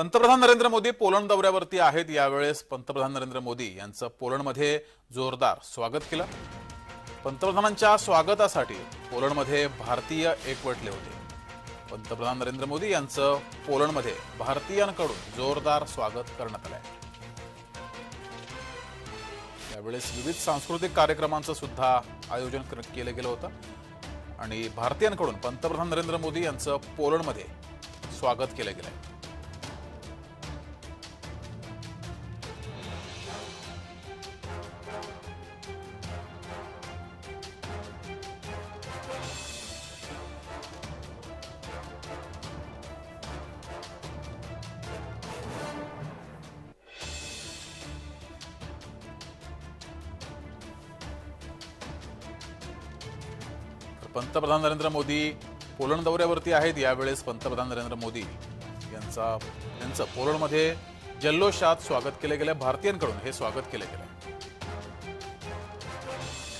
पंतप्रधान नरेंद्र मोदी पोलंड दौऱ्यावरती आहेत. यावेळेस पंतप्रधान नरेंद्र मोदी यांचं पोलंडमध्ये जोरदार स्वागत केलं. पंतप्रधानांच्या स्वागतासाठी पोलंडमध्ये भारतीय एकवटले होते. पंतप्रधान नरेंद्र मोदी यांचं पोलंडमध्ये भारतीयांकडून जोरदार स्वागत करण्यात आलंय. यावेळेस विविध सांस्कृतिक कार्यक्रमांचं सुद्धा आयोजन केलं गेलं होतं. आणि भारतीयांकडून पंतप्रधान नरेंद्र मोदी यांचं पोलंडमध्ये स्वागत केलं गेलंय. पंतप्रधान नरेंद्र मोदी पोलंड दौऱ्यावरती आहेत. यावेळेस पंतप्रधान नरेंद्र मोदी यांचा यांचं पोलंडमध्ये जल्लोषात स्वागत केलं गेलं भारतीयांकडून हे स्वागत केलं गेलं